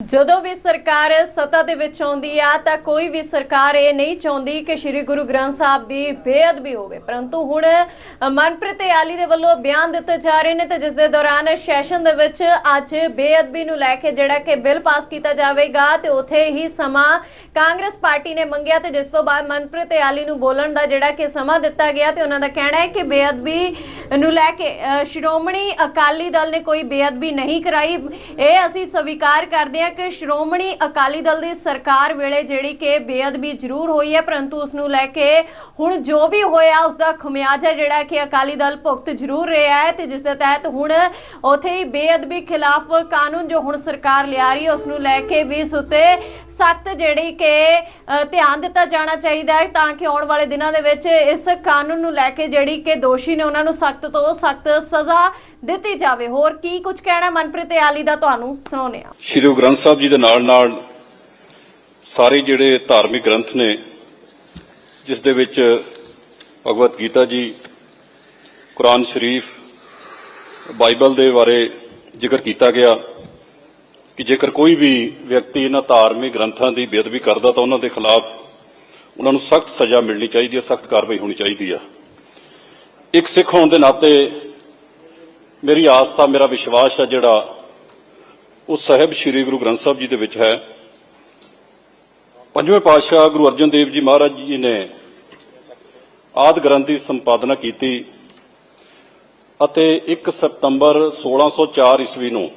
ਜਦੋਂ ਵੀ ਸਰਕਾਰ ਸੱਤਾ ਦੇ ਵਿੱਚ ਆਉਂਦੀ ਆ ਤਾਂ ਕੋਈ ਵੀ ਸਰਕਾਰ ਇਹ ਨਹੀਂ ਚਾਹੁੰਦੀ ਕਿ ਸ੍ਰੀ ਗੁਰੂ ਗ੍ਰੰਥ ਸਾਹਿਬ ਦੀ ਬੇਅਦਬੀ ਹੋਵੇ। ਪਰੰਤੂ ਹੁਣ ਮਨਪ੍ਰੀਤ ਆਲੀ ਦੇ ਵੱਲੋਂ ਬਿਆਨ ਦਿੱਤੇ ਜਾ ਰਹੇ ਨੇ ਤੇ ਜਿਸ ਦੇ ਦੌਰਾਨ ਸੈਸ਼ਨ ਦੇ ਵਿੱਚ ਅੱਜ ਬੇਅਦਬੀ ਨੂੰ ਲੈ ਕੇ ਜਿਹੜਾ ਕਿ ਬਿੱਲ ਪਾਸ ਕੀਤਾ ਜਾਵੇਗਾ ਤੇ ਉਥੇ ਹੀ ਸਮਾਂ ਕਾਂਗਰਸ ਪਾਰਟੀ ਨੇ ਮੰਗਿਆ ਤੇ ਜਿਸ ਤੋਂ ਬਾਅਦ ਮਨਪ੍ਰੀਤ ਆਲੀ ਨੂੰ ਬੋਲਣ ਦਾ ਜਿਹੜਾ ਕਿ ਸਮਾਂ ਦਿੱਤਾ ਗਿਆ ਤੇ ਉਹਨਾਂ ਦਾ ਕਹਿਣਾ ਹੈ ਕਿ ਬੇਅਦਬੀ ਨੂੰ ਲੈ ਕੇ ਸ਼੍ਰੋਮਣੀ ਅਕਾਲੀ ਦਲ ਨੇ ਕੋਈ ਬੇਅਦਬੀ ਨਹੀਂ ਕਰਾਈ। ਇਹ ਅਸੀਂ ਸਵੀਕਾਰ ਕਰਦੇ ਹਾਂ ਕਿ ਸ਼੍ਰੋਮਣੀ ਅਕਾਲੀ ਦਲ ਦੀ ਸਰਕਾਰ ਵੇਲੇ ਜਿਹੜੀ ਕਿ ਬੇਅਦਬੀ ਜ਼ਰੂਰ ਹੋਈ ਹੈ, ਪਰੰਤੂ ਉਸ ਨੂੰ ਲੈ ਕੇ ਹੁਣ ਜੋ ਵੀ ਹੋਇਆ, ਉਸ ਦਾ ਖਮਿਆਜਾ ਜਿਹੜਾ ਕਿ ਅਕਾਲੀ ਦਲ ਭੁਗਤ ਜ਼ਰੂਰ ਰਿਹਾ ਹੈ ਤੇ ਜਿਸ ਦੇ ਤਹਿਤ ਹੁਣ ਉਥੇ ਹੀ ਬੇਅਦਬੀ ਖਿਲਾਫ ਕਾਨੂੰਨ ਜੋ ਹੁਣ ਸਰਕਾਰ ਲਿਆ ਰਹੀ ਹੈ, ਉਸ ਨੂੰ ਲੈ ਕੇ ਵੀ ਇਸ ਉੱਤੇ ਸਖਤ ਜਿਹੜੀ ਕਿ ਧਿਆਨ ਦਿੱਤਾ ਜਾਣਾ ਚਾਹੀਦਾ ਹੈ ਤਾਂ ਕਿ ਆਉਣ ਵਾਲੇ ਦਿਨਾਂ ਦੇ ਵਿੱਚ ਇਸ ਕਾਨੂੰਨ ਨੂੰ ਲੈ ਕੇ ਜਿਹੜੀ ਕਿ ਦੋਸ਼ੀ ਨੇ ਉਹਨਾਂ ਨੂੰ ਸਖਤ ਤੋਂ ਸਖਤ ਸਜ਼ਾ ਦਿੱਤੀ ਜਾਵੇ। ਹੋਰ ਕੀ ਕੁਝ ਕਹਿਣਾ ਮਨਪ੍ਰੀਤ ਆਲੀ ਦਾ ਤੁਹਾਨੂੰ ਸੁਣਾਉਂਦੇ ਹਾਂ। ਸ਼੍ਰੀ ਗੁਰੂ ਗ੍ਰੰਥ ਸਾਹਿਬ ਜੀ ਦੇ ਨਾਲ ਨਾਲ ਸਾਰੇ ਜਿਹੜੇ ਧਾਰਮਿਕ ਗ੍ਰੰਥ ਨੇ, ਜਿਸ ਦੇ ਵਿੱਚ ਭਗਵਤ ਗੀਤਾ ਜੀ, ਕੁਰਾਨ ਸ਼ਰੀਫ, ਬਾਈਬਲ ਦੇ ਬਾਰੇ ਜ਼ਿਕਰ ਕੀਤਾ ਗਿਆ ਕਿ ਜੇਕਰ ਕੋਈ ਵੀ ਵਿਅਕਤੀ ਇਹਨਾਂ ਧਾਰਮਿਕ ਗ੍ਰੰਥਾਂ ਦੀ ਬੇਅਦਬੀ ਕਰਦਾ ਤਾਂ ਉਹਨਾਂ ਦੇ ਖਿਲਾਫ ਉਹਨਾਂ ਨੂੰ ਸਖਤ ਸਜ਼ਾ ਮਿਲਣੀ ਚਾਹੀਦੀ ਹੈ, ਸਖਤ ਕਾਰਵਾਈ ਹੋਣੀ ਚਾਹੀਦੀ ਆ ਇੱਕ ਸਿੱਖ ਹੋਣ ਦੇ ਨਾਤੇ ਮੇਰੀ ਆਸਥਾ ਮੇਰਾ ਵਿਸ਼ਵਾਸ ਹੈ ਜਿਹੜਾ ਉਹ ਸਾਹਿਬ ਸ੍ਰੀ ਗੁਰੂ ਗ੍ਰੰਥ ਸਾਹਿਬ ਜੀ ਦੇ ਵਿੱਚ ਹੈ। ਪੰਜਵੇਂ ਪਾਤਸ਼ਾਹ ਗੁਰੂ ਅਰਜਨ ਦੇਵ ਜੀ ਮਹਾਰਾਜ ਜੀ ਨੇ ਆਦ ਗ੍ਰੰਥ ਦੀ ਸੰਪਾਦਨਾ ਕੀਤੀ ਅਤੇ 1 ਸਤੰਬਰ 1604 ਈਸਵੀ ਨੂੰ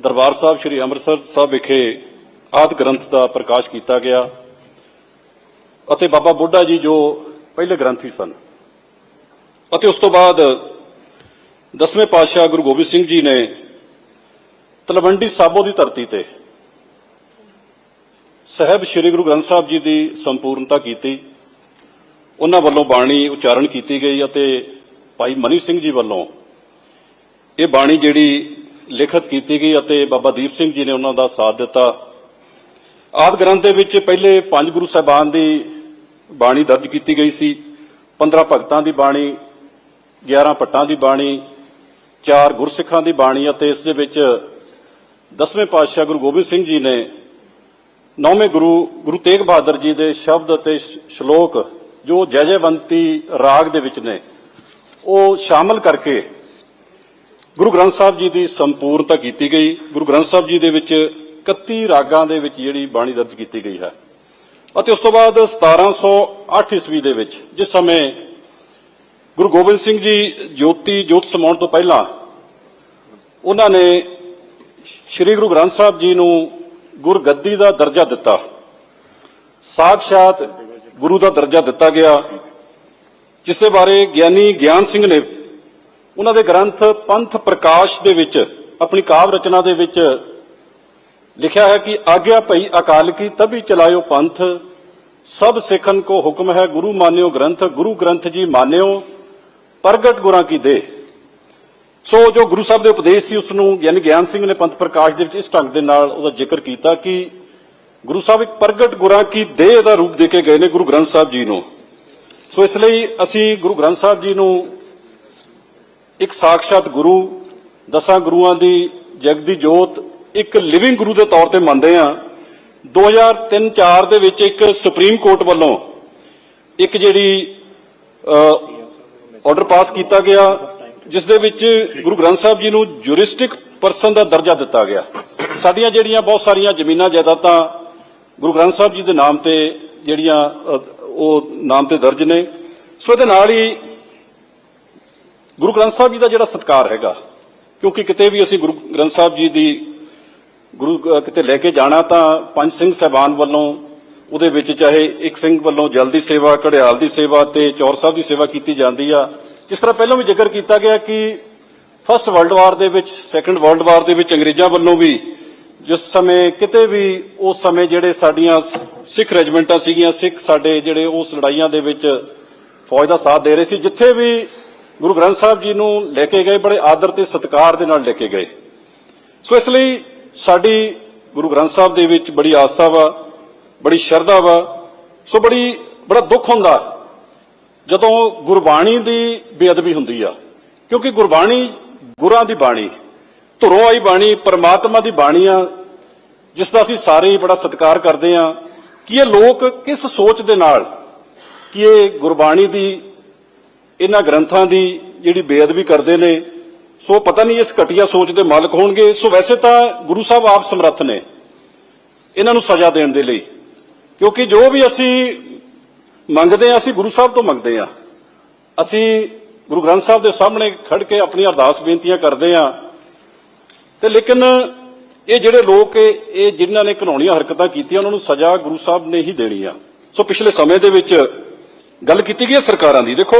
ਦਰਬਾਰ ਸਾਹਿਬ ਸ੍ਰੀ ਅੰਮ੍ਰਿਤਸਰ ਸਾਹਿਬ ਵਿਖੇ ਆਦ ਗ੍ਰੰਥ ਦਾ ਪ੍ਰਕਾਸ਼ ਕੀਤਾ ਗਿਆ ਅਤੇ ਬਾਬਾ ਬੁੱਢਾ ਜੀ ਜੋ ਪਹਿਲੇ ਗ੍ਰੰਥੀ ਸਨ। ਅਤੇ ਉਸ ਤੋਂ ਬਾਅਦ ਦਸਵੇਂ ਪਾਤਸ਼ਾਹ ਗੁਰੂ ਗੋਬਿੰਦ ਸਿੰਘ ਜੀ ਨੇ ਤਲਵੰਡੀ ਸਾਬੋ ਦੀ ਧਰਤੀ ਤੇ ਸਹਿਬ ਸ੍ਰੀ ਗੁਰੂ ਗ੍ਰੰਥ ਸਾਹਿਬ ਜੀ ਦੀ ਸੰਪੂਰਨਤਾ ਕੀਤੀ। ਉਹਨਾਂ ਵੱਲੋਂ ਬਾਣੀ ਉਚਾਰਨ ਕੀਤੀ ਗਈ ਅਤੇ ਭਾਈ ਮਨੀ ਸਿੰਘ ਜੀ ਵੱਲੋਂ ਇਹ ਬਾਣੀ ਜਿਹੜੀ ਲਿਖਤ ਕੀਤੀ ਗਈ ਅਤੇ ਬਾਬਾ ਦੀਪ ਸਿੰਘ ਜੀ ਨੇ ਉਹਨਾਂ ਦਾ ਸਾਥ ਦਿੱਤਾ। ਆਦ ਗ੍ਰੰਥ ਦੇ ਵਿੱਚ ਪਹਿਲੇ ਪੰਜ ਗੁਰੂ ਸਾਹਿਬਾਨ ਦੀ ਬਾਣੀ ਦਰਜ ਕੀਤੀ ਗਈ ਸੀ। 15 ਭਗਤਾਂ ਦੀ ਬਾਣੀ 11 ਪੱਟਾਂ ਦੀ ਬਾਣੀ, ਚਾਰ ਗੁਰਸਿੱਖਾਂ ਦੀ ਬਾਣੀ ਅਤੇ ਇਸ ਦੇ ਵਿੱਚ ਦਸਵੇਂ ਪਾਤਸ਼ਾਹ ਗੁਰੂ ਗੋਬਿੰਦ ਸਿੰਘ ਜੀ ਨੇ ਨੌਵੇਂ ਗੁਰੂ ਗੁਰੂ ਤੇਗ ਬਹਾਦਰ ਜੀ ਦੇ ਸ਼ਬਦ ਅਤੇ ਸ਼ਲੋਕ ਜੋ ਜੈ ਜੈਵੰਤੀ ਰਾਗ ਦੇ ਵਿੱਚ ਨੇ, ਉਹ ਸ਼ਾਮਲ ਕਰਕੇ ਗੁਰੂ ਗ੍ਰੰਥ ਸਾਹਿਬ ਜੀ ਦੀ ਸੰਪੂਰਨਤਾ ਕੀਤੀ ਗਈ। ਗੁਰੂ ਗ੍ਰੰਥ ਸਾਹਿਬ ਜੀ ਦੇ ਵਿੱਚ 31 ਰਾਗਾਂ ਦੇ ਵਿੱਚ ਜਿਹੜੀ ਬਾਣੀ ਦਰਜ ਕੀਤੀ ਗਈ ਹੈ। ਅਤੇ ਉਸ ਤੋਂ ਬਾਅਦ 1708 ਈਸਵੀ ਦੇ ਵਿੱਚ ਜਿਸ ਸਮੇਂ ਗੁਰੂ ਗੋਬਿੰਦ ਸਿੰਘ ਜੀ ਜੋਤੀ ਜੋਤ ਸਮਾਉਣ ਤੋਂ ਪਹਿਲਾਂ ਉਹਨਾਂ ਨੇ ਸ੍ਰੀ ਗੁਰੂ ਗ੍ਰੰਥ ਸਾਹਿਬ ਜੀ ਨੂੰ ਗੁਰਗੱਦੀ ਦਾ ਦਰਜਾ ਦਿੱਤਾ। ਸਾਖਸ਼ਾਤ ਗੁਰੂ ਦਾ ਦਰਜਾ ਦਿੱਤਾ ਗਿਆ, ਜਿਸ ਦੇ ਬਾਰੇ ਗਿਆਨੀ ਗਿਆਨ ਸਿੰਘ ਨੇ ਉਹਨਾਂ ਦੇ ਗ੍ਰੰਥ ਪੰਥ ਪ੍ਰਕਾਸ਼ ਦੇ ਵਿੱਚ, ਆਪਣੀ ਕਾਵ ਰਚਨਾ ਦੇ ਵਿੱਚ ਲਿਖਿਆ ਹੈ ਕਿ ਆਗਿਆ ਭਈ ਅਕਾਲ ਕੀ ਤਭੀ ਚਲਾਇਓ ਪੰਥ, ਸਭ ਸਿੱਖਨ ਕੋ ਹੁਕਮ ਹੈ ਗੁਰੂ ਮਾਨਿਓ ਗ੍ਰੰਥ, ਗੁਰੂ ਗ੍ਰੰਥ ਜੀ ਮਾਨਿਓ, ਪ੍ਰਗਟ ਗੁਰਾਂ ਕੀ ਦੇ ਸੋ ਜੋ ਗੁਰੂ ਸਾਹਿਬ ਦੇ ਉਪਦੇਸ਼ ਸੀ ਉਸ ਨੂੰ ਗਿਆਨੀ ਗਿਆਨ ਸਿੰਘ ਨੇ ਪੰਥ ਪ੍ਰਕਾਸ਼ ਦੇ ਵਿੱਚ ਇਸ ਢੰਗ ਦੇ ਨਾਲ ਉਹਦਾ ਜ਼ਿਕਰ ਕੀਤਾ ਕਿ ਗੁਰੂ ਸਾਹਿਬ ਇੱਕ ਪ੍ਰਗਟ ਗੁਰਾਂ ਕੀ ਦੇਹ ਦਾ ਰੂਪ ਦੇ ਕੇ ਗਏ ਨੇ ਗੁਰੂ ਗ੍ਰੰਥ ਸਾਹਿਬ ਜੀ ਨੂੰ। ਸੋ ਇਸ ਲਈ ਅਸੀਂ ਗੁਰੂ ਗ੍ਰੰਥ ਸਾਹਿਬ ਜੀ ਨੂੰ ਇੱਕ ਸਾਖਸ਼ਾਤ ਗੁਰੂ, ਦਸਾਂ ਗੁਰੂਆਂ ਦੀ ਜਗਦੀ ਜੋਤ, ਇੱਕ ਲਿਵਿੰਗ ਗੁਰੂ ਦੇ ਤੌਰ ਤੇ ਮੰਨਦੇ ਹਾਂ। 2003-4 ਦੇ ਵਿੱਚ ਇੱਕ ਸੁਪਰੀਮ ਕੋਰਟ ਵੱਲੋਂ ਇੱਕ ਜਿਹੜੀ ਆਰਡਰ ਪਾਸ ਕੀਤਾ ਗਿਆ। ਜਿਸ ਦੇ ਵਿੱਚ ਗੁਰੂ ਗ੍ਰੰਥ ਸਾਹਿਬ ਜੀ ਨੂੰ ਜੁਰਿਸਟਿਕ ਪਰਸਨ ਦਾ ਦਰਜਾ ਦਿੱਤਾ ਗਿਆ। ਸਾਡੀਆਂ ਜਿਹੜੀਆਂ ਬਹੁਤ ਸਾਰੀਆਂ ਜ਼ਮੀਨਾਂ ਜਾਇਦਾਦਾਂ ਗੁਰੂ ਗ੍ਰੰਥ ਸਾਹਿਬ ਜੀ ਦੇ ਨਾਮ ਤੇ ਜਿਹੜੀਆਂ ਉਹ ਨਾਮ ਤੇ ਦਰਜ ਨੇ, ਸੋ ਇਹਦੇ ਨਾਲ ਹੀ ਗੁਰੂ ਗ੍ਰੰਥ ਸਾਹਿਬ ਜੀ ਦਾ ਜਿਹੜਾ ਸਤਕਾਰ ਹੈਗਾ, ਕਿਉਂਕਿ ਕਿਤੇ ਵੀ ਅਸੀਂ ਗੁਰੂ ਗ੍ਰੰਥ ਸਾਹਿਬ ਜੀ ਦੀ ਗੁਰੂ ਕਿਤੇ ਲੈ ਕੇ ਜਾਣਾ ਤਾਂ ਪੰਜ ਸਿੰਘ ਸਹਿਬਾਨ ਵੱਲੋਂ, ਉਹਦੇ ਵਿੱਚ ਚਾਹੇ ਇੱਕ ਸਿੰਘ ਵੱਲੋਂ ਜਲ ਦੀ ਸੇਵਾ, ਘੜਿਆਲ ਦੀ ਸੇਵਾ ਤੇ ਚੌਰ ਸਾਹਿਬ ਦੀ ਸੇਵਾ ਕੀਤੀ ਜਾਂਦੀ ਆ ਜਿਸ ਤਰ੍ਹਾਂ ਪਹਿਲਾਂ ਵੀ ਜ਼ਿਕਰ ਕੀਤਾ ਗਿਆ ਕਿ ਫਸਟ ਵਰਲਡ ਵਾਰ ਦੇ ਵਿੱਚ ਸੈਕੰਡ ਵਰਲਡ ਵਾਰ ਦੇ ਵਿੱਚ ਅੰਗਰੇਜ਼ਾਂ ਵੱਲੋਂ ਵੀ ਜਿਸ ਸਮੇਂ ਕਿਤੇ ਵੀ ਉਸ ਸਮੇਂ ਜਿਹੜੇ ਸਾਡੀਆਂ ਸਿੱਖ ਰੈਜੀਮੈਂਟਾਂ ਸੀਗੀਆਂ, ਸਿੱਖ ਸਾਡੇ ਜਿਹੜੇ ਉਸ ਲੜਾਈਆਂ ਦੇ ਵਿੱਚ ਫੌਜ ਦਾ ਸਾਥ ਦੇ ਰਹੇ ਸੀ, ਜਿੱਥੇ ਵੀ ਗੁਰੂ ਗ੍ਰੰਥ ਸਾਹਿਬ ਜੀ ਨੂੰ ਲੈ ਕੇ ਗਏ, ਬੜੇ ਆਦਰ ਤੇ ਸਤਿਕਾਰ ਦੇ ਨਾਲ ਲੈ ਕੇ ਗਏ। ਸੋ ਇਸ ਲਈ ਸਾਡੀ ਗੁਰੂ ਗ੍ਰੰਥ ਸਾਹਿਬ ਦੇ ਵਿੱਚ ਬੜੀ ਆਸਥਾ ਵਾ, ਬੜੀ ਸ਼ਰਧਾ ਵਾ, ਸੋ ਬੜੀ, ਬੜਾ ਦੁੱਖ ਹੁੰਦਾ ਜਦੋਂ ਗੁਰਬਾਣੀ ਦੀ ਬੇਅਦਬੀ ਹੁੰਦੀ ਆ, ਕਿਉਂਕਿ ਗੁਰਬਾਣੀ ਗੁਰਾਂ ਦੀ ਬਾਣੀ, ਧੁਰੋਂ ਆਈ ਬਾਣੀ, ਪਰਮਾਤਮਾ ਦੀ ਬਾਣੀ ਆ, ਜਿਸ ਦਾ ਅਸੀਂ ਸਾਰੇ ਬੜਾ ਸਤਿਕਾਰ ਕਰਦੇ ਆ, ਕਿ ਇਹ ਲੋਕ ਕਿਸ ਸੋਚ ਦੇ ਨਾਲ, ਕਿ ਇਹ ਗੁਰਬਾਣੀ ਦੀ, ਇਹਨਾਂ ਗ੍ਰੰਥਾਂ ਦੀ ਜਿਹੜੀ ਬੇਅਦਬੀ ਕਰਦੇ ਨੇ, ਸੋ ਪਤਾ ਨਹੀਂ ਇਸ ਘਟੀਆ ਸੋਚ ਦੇ ਮਾਲਕ ਹੋਣਗੇ। ਸੋ ਵੈਸੇ ਤਾਂ ਗੁਰੂ ਸਾਹਿਬ ਆਪ ਸਮਰੱਥ ਨੇ, ਇਹਨਾਂ ਨੂੰ ਸਜ਼ਾ ਦੇਣ ਦੇ ਲਈ, ਕਿਉਂਕਿ ਜੋ ਵੀ ਅਸੀਂ ਮੰਗਦੇ ਆ ਅਸੀਂ ਗੁਰੂ ਸਾਹਿਬ ਤੋਂ ਮੰਗਦੇ ਆ ਅਸੀਂ ਗੁਰੂ ਗ੍ਰੰਥ ਸਾਹਿਬ ਦੇ ਸਾਹਮਣੇ ਖੜ ਕੇ ਆਪਣੀਆਂ ਅਰਦਾਸ ਬੇਨਤੀਆਂ ਕਰਦੇ ਆ ਤੇ ਲੇਕਿਨ ਇਹ ਜਿਹੜੇ ਲੋਕ ਇਹ ਇਹ ਜਿਨ੍ਹਾਂ ਨੇ ਘਿਨਾਉਣੀਆਂ ਹਰਕਤਾਂ ਕੀਤੀਆਂ, ਉਹਨਾਂ ਨੂੰ ਸਜ਼ਾ ਗੁਰੂ ਸਾਹਿਬ ਨੇ ਹੀ ਦੇਣੀ ਆ। ਸੋ ਪਿਛਲੇ ਸਮੇਂ ਦੇ ਵਿੱਚ ਗੱਲ ਕੀਤੀ ਗਈ ਹੈ ਸਰਕਾਰਾਂ ਦੀ। ਦੇਖੋ